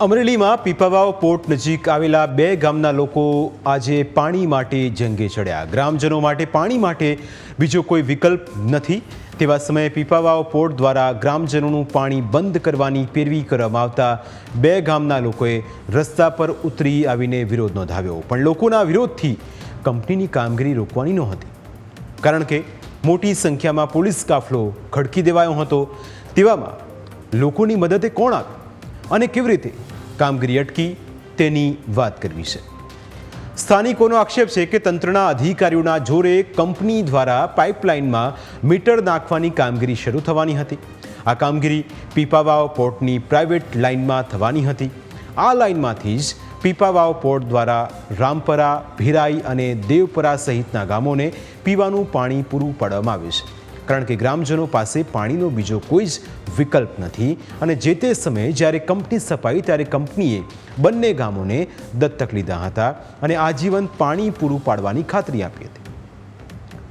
અમરેલીમાં પીપાવાવ પોર્ટ નજીક આવેલા બે ગામના લોકો આજે પાણી માટે જંગે ચડ્યા. ગ્રામજનો માટે પાણી માટે બીજો કોઈ વિકલ્પ નથી. તેવા સમયે પીપાવાવ પોર્ટ દ્વારા ગ્રામજનોનું પાણી બંધ કરવાની પેરવી કરવામાં આવતા બે ગામના લોકોએ રસ્તા પર ઉતરી આવીને વિરોધ નોંધાવ્યો. પણ લોકોના વિરોધથી કંપનીની કામગીરી રોકવાની નહોતી. કારણ કે મોટી સંખ્યામાં પોલીસ કાફલો ખડકી દેવાયો હતો. તેવામાં લોકોની મદદે કોણ આવ્યું અને કેવી રીતે કામગીરી અટકી તેની વાત કરવી છે. સ્થાનિકોનો આક્ષેપ છે કે તંત્રના અધિકારીઓના જોરે કંપની દ્વારા પાઇપલાઇનમાં મીટર નાખવાની કામગીરી શરૂ થવાની હતી. આ કામગીરી પીપાવાવ પોર્ટની પ્રાઇવેટ લાઇનમાં થવાની હતી. આ લાઇનમાંથી જ પીપાવાવ પોર્ટ દ્વારા રામપરા, ભીરાઈ અને દેવપરા સહિતના ગામોને પીવાનું પાણી પૂરું પાડવામાં આવે છે. કારણ કે ગ્રામજનો પાસે પાણીનો બીજો કોઈ જ વિકલ્પ નથી અને જે તે સમયે જ્યારે કંપની સપાઈ ત્યારે કંપનીએ બંને ગામોને દત્તક લીધા હતા અને આજીવન પાણી પૂરું પાડવાની ખાતરી આપી હતી.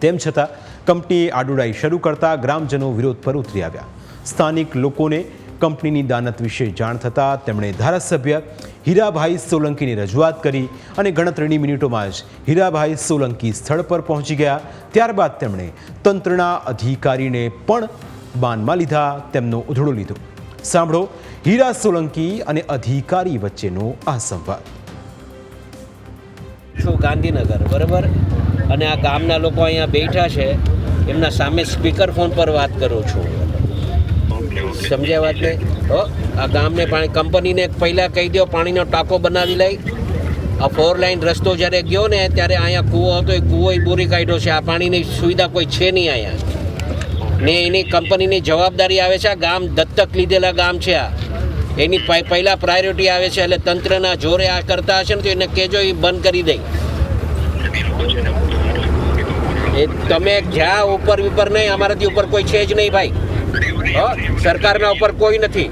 તેમ છતાં, કંપનીએ આડોડાઈ શરૂ કરતા ગ્રામજનો વિરોધ પર ઉતરી આવ્યા. સ્થાનિક લોકોને કંપનીની દાનત વિશે જાણ થતાં તેમણે ધારાસભ્ય હીરાભાઈ સોલંકીની રજૂઆત કરી અને ગણતરીની મિનિટોમાં જ હીરાભાઈ સોલંકી સ્થળ પર પહોંચી ગયા. ત્યારબાદ તેમણે તંત્રના અધિકારીને પણ બાનમાં લીધા, તેમનો ઉધડો લીધો. સાંભળો, હીરા સોલંકી અને અધિકારી વચ્ચેનો આ સંવાદ. છું ગાંધીનગર, બરાબર? અને આ ગામના લોકો અહીંયા બેઠા છે, એમના સામે સ્પીકર ફોન પર વાત કરું છું. સમજ્યા વાત ને હો, આ ગામને પાણી, કંપનીને પહેલાં કહી દો પાણીનો ટાંકો બનાવી લઈ. આ ફોર લાઈન રસ્તો જ્યારે ગયો ને, ત્યારે અહીંયા કૂવો હતો, એ કૂવો બોરી કાઢ્યો છે. આ પાણીની સુવિધા કોઈ છે નહીં અહીંયા. ને એની કંપનીની જવાબદારી આવે છે, આ ગામ દત્તક લીધેલા ગામ છે આ. એની પહેલાં પ્રાયોરિટી આવે છે, એટલે તંત્રના જોરે આ કરતા હશે ને, તો એને કહેજો એ બંધ કરી દે. એ તમે જ્યાં ઉપર ઉપર નહીં, અમારાથી ઉપર કોઈ છે જ નહીં ભાઈ. સરકારના ઉપર કોઈ નથી.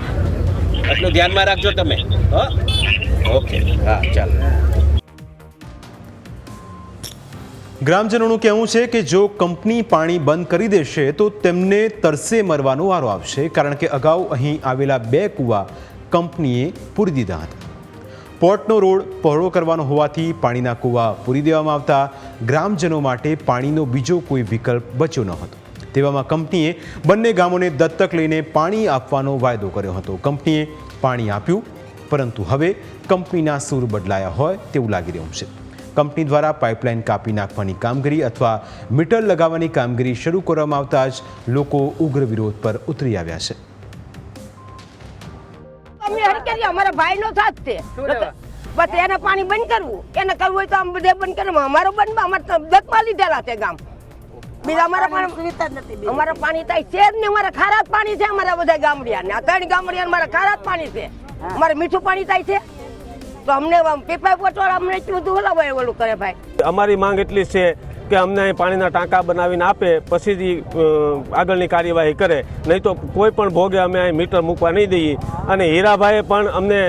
એટલું ધ્યાનમાં રાખજો તમે. હા? ઓકે. હા, ચાલો. ગ્રામજનોનું કહેવું છે કે જો કંપની પાણી બંધ કરી દેશે, તો તેમને તરસે મરવાનો વારો આવશે, કારણ કે અગાઉ અહીં આવેલા બે કૂવા કંપનીએ પૂરી દીધા હતા. પોર્ટનો રોડ પહોળો કરવાનો હોવાથી પાણીના કૂવા પૂરી દેવામાં આવતા ગ્રામજનો માટે પાણીનો બીજો કોઈ વિકલ્પ બચ્યો ન હતો. તેવામાં કંપનીએ બંને ગામોને દત્તક લઈને પાણી આપવાનો વાયદો કર્યો હતો. કંપનીએ પાણી આપ્યું પરંતુ હવે કંપનીના સૂર બદલાયા હોય તેવું લાગી રહ્યું છે. કંપની દ્વારા પાઇપલાઇન કાપી નાખવાની કામગીરી અથવા મીટર લગાવવાની કામગીરી શરૂ કરવામાં આવતા જ લોકો ઉગ્ર વિરોધ પર ઉતરી આવ્યા છે. અમારા ભાઈનો સાથ છે બસ એને પાણી બંધ કરવું. એને કરવું હોય તો આમ બધે બંધ કરવું. અમારો બંધ અમારે દત્તમાં લીધેલા છે ગામ. બીજા અમારા પાણી અમારા પાણી થાય છે જ નહીં. અમારા ખારા જ પાણી છે અમારા બધા ગામડિયા. ને આ ત્રણ ગામડિયા મારા ખારા જ પાણી છે. અમારે મીઠું પાણી થાય છે. તો અમને પીપાઈ પોચવાળા અમને બધું હલાવાય ઓલું કરે ભાઈ. અમારી માંગ એટલી છે કે અમને અહીં પાણીના ટાંકા બનાવીને આપે પછી જ આગળની કાર્યવાહી કરે. નહીં તો કોઈ પણ ભોગે અમે અહીં મીટર મૂકવા નહીં દઈએ. અને હીરાભાઈએ પણ અમને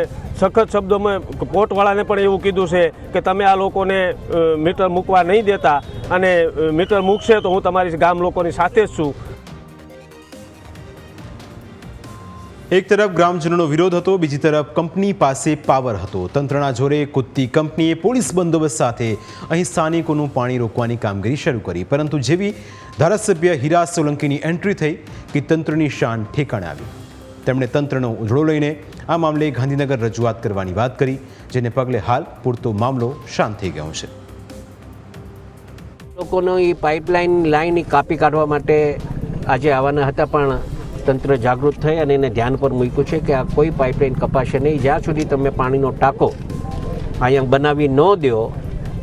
સખત શબ્દોમાં પોર્ટવાળાને પણ એવું કીધું છે કે તમે આ લોકોને મીટર મૂકવા નહીં દેતા અને મીટર મૂકશે તો હું તમારી ગામ લોકોની સાથે જ છું. એક તરફ ગ્રામજનોનો વિરોધ હતો, બીજી તરફ કંપની પાસે પાવર હતો. તંત્રના જોરે કૂદતી કંપનીએ પોલીસ બંદોબસ્ત સાથે અહીં સ્થાનિકોનું પાણી રોકવાની કામગીરી શરૂ કરી. પરંતુ જેવી ધારાસભ્ય હીરા સોલંકીની એન્ટ્રી થઈ કે તંત્રની શાન ઠેકાણે આવી. તેમણે તંત્રનો ઉજળો લઈને આ મામલે ગાંધીનગર રજૂઆત કરવાની વાત કરી, જેને પગલે હાલ પૂરતો મામલો શાંત થઈ ગયો છે. લોકોનો એ પાઇપલાઇન લાઈન કાપી કાઢવા માટે આજે આવવાના હતા, પણ તંત્ર જાગૃત થઈ અને એને ધ્યાન પર મૂક્યું છે કે આ કોઈ પાઇપલાઇન કપાશે નહીં. જ્યાં સુધી તમે પાણીનો ટાંકો અહીંયા બનાવી ન દો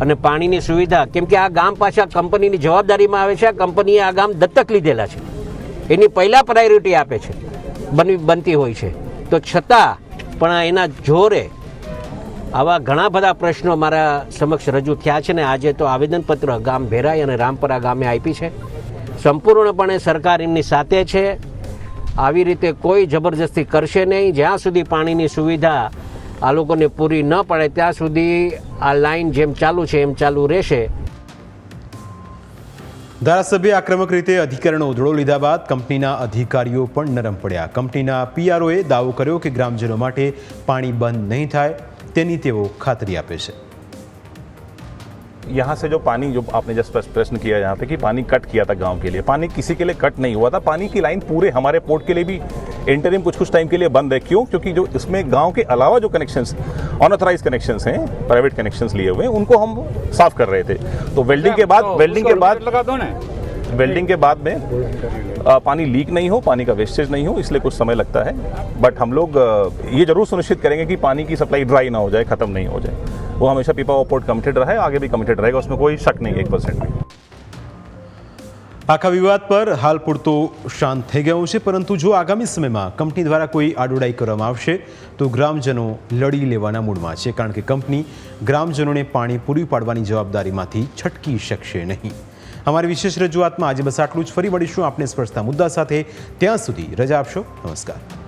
અને પાણીની સુવિધા, કેમ કે આ ગામ પાછા કંપનીની જવાબદારીમાં આવે છે. આ કંપનીએ આ ગામ દત્તક લીધેલા છે. એની પહેલાં પ્રાયોરિટી આપે છે. બનવી બનતી હોય છે. તો છતાં પણ એના જોરે આવા ઘણા બધા પ્રશ્નો મારા સમક્ષ રજૂ થયા છે ને આજે તો આવેદનપત્ર ગામ ભેરાઈ અને રામપરા ગામે આપી છે. સંપૂર્ણપણે સરકાર એમની સાથે છે. આવી રીતે કોઈ જબરજસ્તી કરશે નહીં. જ્યાં સુધી પાણીની સુવિધા આ લોકોને પૂરી ન પડે, ત્યાં સુધી આ લાઈન જેમ ચાલુ છે એમ ચાલુ રહેશે. ધારાસભ્ય આક્રમક રીતે અધિકારીનો ઉધડો લીધા બાદ કંપનીના અધિકારીઓ પણ નરમ પડ્યા કંપનીના પીઆરઓએ દાવો કર્યો કે ગ્રામજનો માટે પાણી બંધ નહીં થાય તેની તેઓ ખાતરી આપે છે यहाँ से जो पानी जो आपने जस्ट प्रश्न- प्रश्न किया यहाँ पे कि पानी कट किया था गांव के लिए पानी किसी के लिए कट नहीं हुआ था पानी की लाइन पूरे हमारे पोर्ट के लिए भी इंटरिम कुछ कुछ टाइम के लिए बंद है। क्यों? क्योंकि जो इसमें गाँव के अलावा जो कनेक्शन अनऑथराइज कनेक्शन हैं प्राइवेट कनेक्शन लिए हुए हैं उनको हम साफ़ कर रहे थे। तो वेल्डिंग के बाद वेल्डिंग के बाद लगा दो ना। वेल्डिंग के बाद में पानी लीक नहीं हो पानी का वेस्टेज नहीं हो इसलिए कुछ समय लगता है। बट हम लोग ये ज़रूर सुनिश्चित करेंगे कि पानी की सप्लाई ड्राई ना हो जाए खत्म नहीं हो जाए। वो हमेशा पीपा पोर्ट कमिटेड रहा है आगे भी कमिटेड रहेगा उसमें कोई शक नहीं है एक परसेंट भी આખા વિવાદ પર હાલ પૂરતો શાંત થઈ ગયો છે, પરંતુ જો આગામી સમયમાં કંપની દ્વારા કોઈ આડોડાઈ કરવામાં આવશે, તો ગ્રામજનો લડી લેવાના મૂડમાં છે, કારણ કે કંપની ગ્રામજનોને પાણી પૂરી પાડવાની જવાબદારીમાંથી છટકી શકશે નહીં. અમારી વિશેષ રજૂઆતમાં આજે બસ આટલું જ. ફરી મળીશું આપને સ્પર્શતા મુદ્દા સાથે. ત્યાં સુધી રજા આપશો. નમસ્કાર.